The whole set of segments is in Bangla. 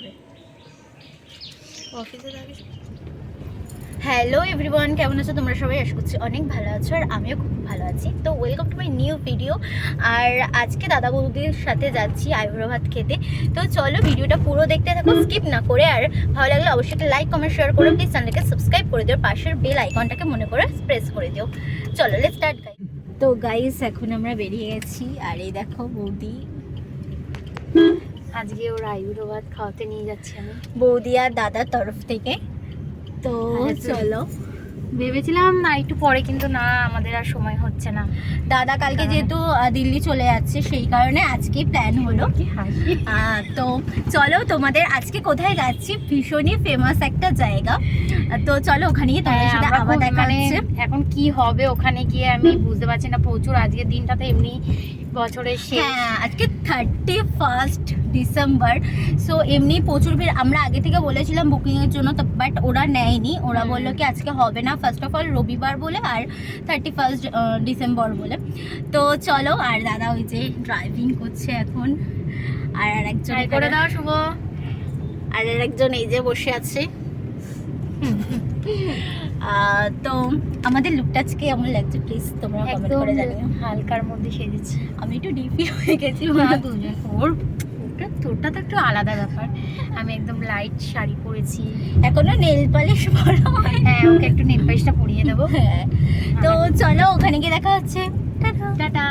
হবে। অফিসে হ্যালো এভরিওয়ান কেমন আছো তোমরা সবাই? আশা করছি অনেক ভালো আছো আর আমিও খুব ভালো আছি। তো welcome to my new video আর আজকে দাদা বৌদির সাথে যাচ্ছি আইব্রো ভাত খেতে। তো চলো ভিডিওটা পুরো দেখতে থাকো স্কিপ না করে। আর ভালো লাগলে অবশ্যই একটা লাইক কমেন্ট শেয়ার করে। প্লিজ চ্যানেলকে সাবস্ক্রাইব করে দিও। পাশের বেল আইকনটাকে মনে করে প্রেস করে দিও। চলো লেট স্টার্ট গাই তো গাইস এখন আমরা বেরিয়ে গেছি। আর এই দেখো বৌদি। আজকে ওর আইবুড়ো ভাত খাওয়াতে নিয়ে যাচ্ছি আমি। বৌদি আর দাদার তরফ থেকে। তো হ্যাঁ, চলো। ভেবেছিলাম না একটু পরে কিন্তু না আমাদের আর সময় হচ্ছে না। দাদা কালকে যেহেতু দিল্লি চলে যাচ্ছে সেই কারণে আজকে প্ল্যান হলো। তো চলো তোমাদের আজকে কোথায় যাচ্ছি? ভীষণই ফেমাস একটা জায়গা। তো চলো ওখানে গিয়ে তোমাদের হ্যাঁ, সাথে আবার দেখা মানে এখন কি হবে ওখানে গিয়ে আমি বুঝতে পারছি না প্রচুর। আজকের দিনটা তো এমনি বছরের শেষ। হ্যাঁ আজকে থার্টি ফার্স্ট ডিসেম্বর সো এমনি প্রচুর ভিড়। আমরা আগে থেকে বলেছিলাম বুকিং এর জন্য তো বাট ওরা নেয়নি। ওরা বলল কি আজকে হবে না। ফার্স্ট অফ অল রবিবার বলে আর থার্টি ফার্স্ট ডিসেম্বর বলে। তো চলো আর দাদা ওই যে ড্রাইভিং করছে এখন। আর আর একজন করে দাও শুভ। আর আর একজন এই যে বসে আছে। তো আমাদের লুকটা আজকে কেমন লাগছে? প্লিজ তোমরা কমেন্ট করে জানিও। হালকার মধ্যে সেজেছি। আমি একটু ডিপি হয়ে গেছি না দুজন ওর তোরটা তো একটু আলাদা ব্যাপার। আমি একদম লাইট শাড়ি পরেছি। এখনও নেল পালিশ পরা হ্যাঁ। ওকে একটু নেল পালিশটা পরিয়ে দেবো। হ্যাঁ। তো চলো ওখানে গিয়ে দেখা হচ্ছে। টাটা।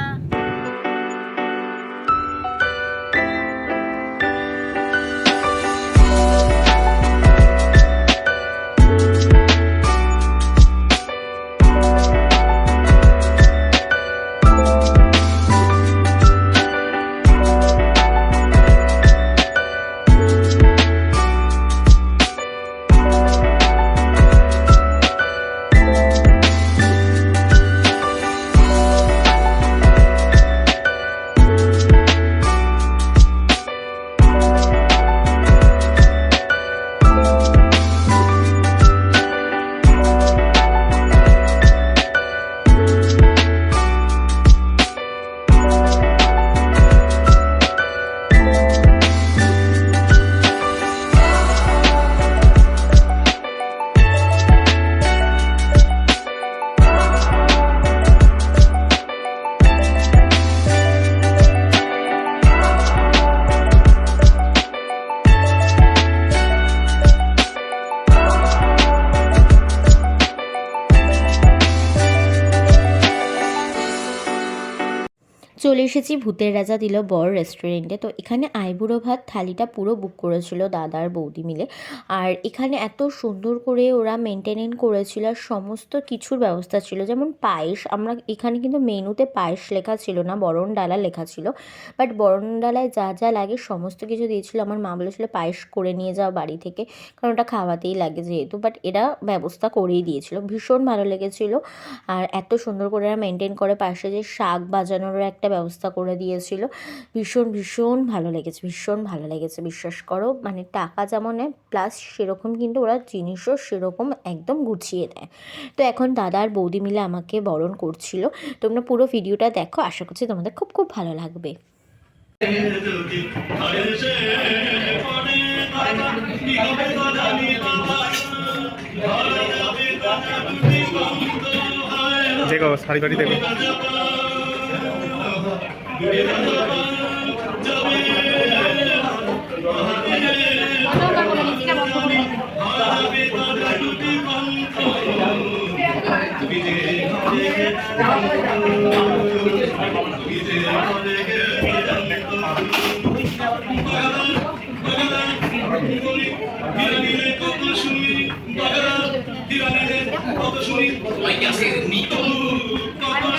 চলে এসেছি, ভূতের রাজা দিল বর রেস্টুরেন্টে তো এখানে আইবুড়ো ভাত থালিটা পুরো বুক করেছিল দাদার বৌদি মিলে। আর এখানে এত সুন্দর করে ওরা মেনটেনেন করেছিল আর সমস্ত কিছুর ব্যবস্থা ছিল। যেমন পায়েস, আমরা এখানে কিন্তু মেনুতে পায়েস লেখা ছিল না, বরণ ডালা লেখা ছিল। বাট বরণ ডালায় যা যা লাগে সমস্ত কিছু দিয়েছিল। আমার মা বলেছিল পায়েস করে নিয়ে যাওয়া বাড়ি থেকে, কারণ ওটা খাওয়াতেই লাগে যেহেতু। বাট এরা ব্যবস্থা করেই দিয়েছিল, ভীষণ ভালো লেগেছিল। আর এত সুন্দর করে এরা মেনটেন করে পাশে যে শাক বাজানোরও একটা ব্যবস্থা করে দিয়েছিল। ভীষণ ভীষণ ভালো লেগেছে, ভীষণ ভালো লেগেছে, বিশ্বাস করো। মানে টাকা যেমন নেয় প্লাস সেরকম কিন্তু ওরা জিনিসও সেরকম একদম গুছিয়ে দেয়। তো এখন দাদা আর বৌদি মিলে আমাকে বরণ করছিল। তোমরা পুরো ভিডিওটা দেখো, আশা করছি তোমাদের খুব খুব ভালো লাগবে। দেখো শাড়ি ফাড়ি দেখো। Like I said, Nico.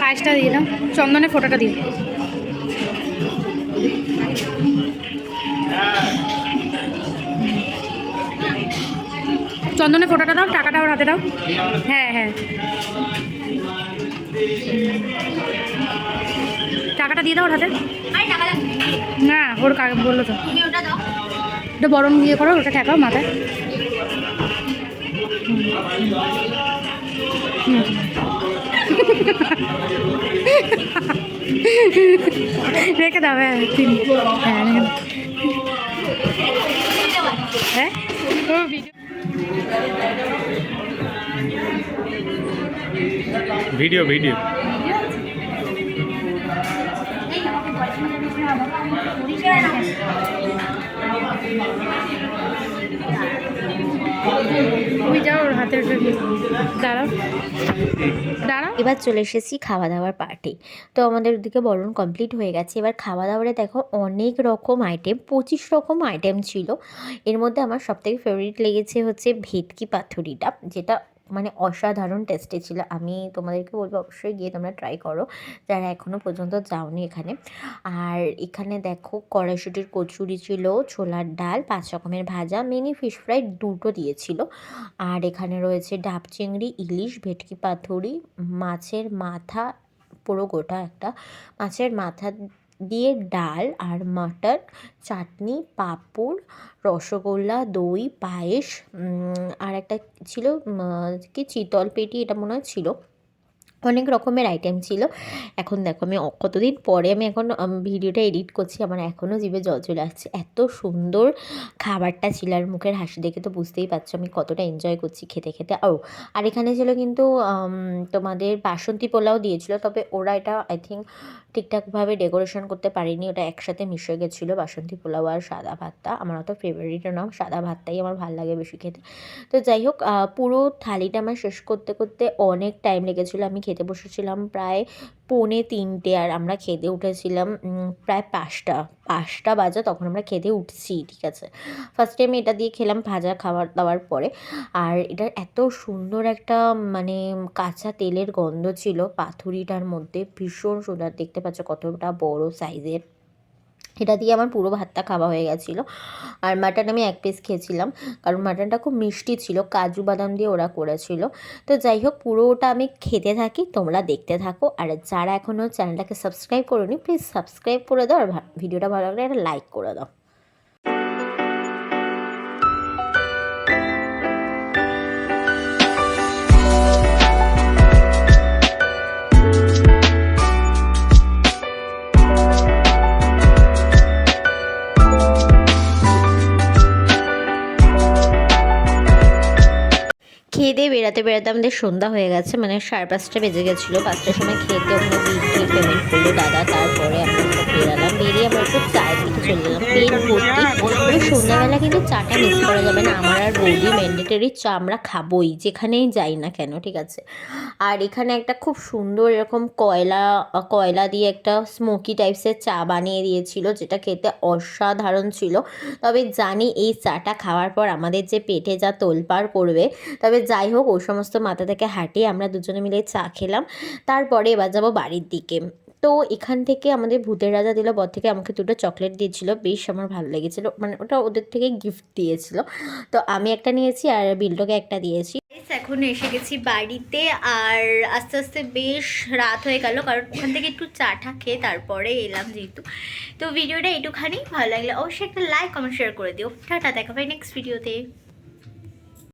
পায়েসটা দিয়ে দিও। দিয়ে চন্দনের ফোঁটাটা দিও। চন্দনের ফোঁটাটা দাও, টাকাটা ওর হাতে দাও। হ্যাঁ হ্যাঁ। টাকাটা দিয়ে দাও ওর হাতে। না ওর কাকে বলল তো। ওটা বরণ দিয়ে করো ওটা ঠেকাও মাথায়। রেখে দাও হ্যাঁ তিন। হ্যাঁ হ্যাঁ? Video video. এবার চলে এসেছি খাওয়া দাওয়ার পার্টি তো আমাদের ওদিকে বরণ কমপ্লিট হয়ে গেছে। এবার খাওয়া দাওয়ারে দেখো অনেক রকম আইটেম পঁচিশ রকম আইটেম ছিল। এর মধ্যে আমার সবথেকে ফেভারিট লেগেছে হচ্ছে ভেটকি পাথুরিটা, যেটা মানে অসাধারণ টেস্টে ছিল। আমি তোমাদেরকে বলব অবশ্যই গিয়ে তোমরা ট্রাই করো, যারা এখনও পর্যন্ত যাওনি এখানে। আর এখানে দেখো কড়াইশুটির কচুরি ছিল, ছোলার ডাল, পাঁচ রকমের ভাজা মিনি ফিশ ফ্রাই দুটো দিয়েছিল। আর এখানে রয়েছে ডাব চিংড়ি, ইলিশ, ভেটকি পাথুরি মাছের মাথা, পুরো গোটা একটা মাছের মাথা দিয়ে ডাল আর মাটন, চাটনি, পাঁপড়, রসগোল্লা, দই, পায়েস আর একটা ছিল কি, চিতল পেটি, এটা মনে হয় ছিল। অনেক রকমের আইটেম ছিল। এখন দেখো আমি কতদিন পরে আমি এখন ভিডিওটা এডিট করছি, আমার এখনও জিভে জল চলে আসছে। এত সুন্দর খাবারটা ছিল আর মুখের হাসি দেখে তো বুঝতেই পারছ আমি কতটা এনজয় করছি খেতে খেতে। ও, আর এখানে ছিল কিন্তু তোমাদের বাসন্তী পোলাও দিয়েছিল, তবে ওরা এটা আই থিঙ্ক ঠিকঠাকভাবে ডেকোরেশন করতে পারেনি। ওটা একসাথে মিশে গেছিল বাসন্তী পোলাও আর সাদা ভাতটা। আমার অত ফেভারিটও নাম সাদা ভাতটাই আমার ভালো লাগে বেশি খেতে। তো যাই হোক পুরো থালিটা আমার শেষ করতে করতে অনেক টাইম লেগেছিলো। আমি খেতে বসেছিলাম প্রায় পৌনে তিনটে আর আমরা খেতে উঠেছিলাম প্রায় পাঁচটা। পাঁচটা বাজে তখন আমরা খেতে উঠছি, ঠিক আছে? ফার্স্ট টাইম এটা দিয়ে খেলাম ভাজা খাবার দাওয়ার পরে। আর এটা এত সুন্দর একটা মানে কাঁচা তেলের গন্ধ ছিল পাথুরিটার মধ্যে। ভীষণ সুন্দর, দেখতে পাচ্ছ কতটা বড় সাইজের এটা দিয়ে আমার পুরো ভাতটা খাওয়া হয়ে গেছিল। আর মাটন আমি এক পিস খেয়েছিলাম, কারণ মাটনটা খুব মিষ্টি ছিল, কাজু বাদাম দিয়ে ওরা করেছিল। তো যাই হোক, পুরোটা আমি খেতে থাকি, তোমরা দেখতে থাকো। আর যারা এখনও চ্যানেলটাকে সাবস্ক্রাইব করোনি প্লিজ সাবস্ক্রাইব করে দাও। আর ভিডিওটা ভালো লাগলে একটা লাইক করে দাও। বেড়াতে বেরাতে আমাদের সন্ধ্যা হয়ে গেছে মানে সাড়ে পাঁচটা বেজে গেছিল। পাঁচটার সময় খেতে ওখানে বিল পেমেন্ট করল, দাদা তারপরে আমরা বেরালাম। বেরিয়ে আমরা একটু চায়ের দিকে চলে গেলাম। পেট ভর্তি সন্ধ্যাবেলা কিন্তু চাটা মিস করা যাবে না। আমার আর বৌদি ম্যান্ডেটরি চা আমরা খাবোই, যেখানেই যাই না কেন, ঠিক আছে? আর এখানে একটা খুব সুন্দর এরকম কয়লা কয়লা দিয়ে একটা স্মোকি টাইপসের চা বানিয়ে দিয়েছিল, যেটা খেতে অসাধারণ ছিল। তবে জানি এই চাটা খাওয়ার পর আমাদের যে পেটে যা তোলপাড় করবে, তবে যাই হোক ওই সমস্ত মাথা থেকে হাঁটিয়ে আমরা দুজনে মিলে চা খেলাম। তারপরে এবার যাব বাড়ির দিকে। তো এখান থেকে আমাদের ভূতের রাজা দিল, বর থেকে আমাকে দুটো চকলেট দিয়েছিল, বেশ আমার ভালো লেগেছিলো মানে ওটা ওদের থেকে গিফট দিয়েছিল। তো আমি একটা নিয়েছি আর বিল্ডোকে একটা দিয়েছি। এখন এসে গেছি বাড়িতে আর আস্তে আস্তে বেশ রাত হয়ে গেল, কারণ ওখান থেকে একটু চাটা খেয়ে তারপরে এলাম যেহেতু। তো ভিডিওটা একটুখানি ভালো লাগলে অবশ্যই একটা লাইক কমেন্ট শেয়ার করে দিও। টাটা, দেখা পাই নেক্সট ভিডিওতে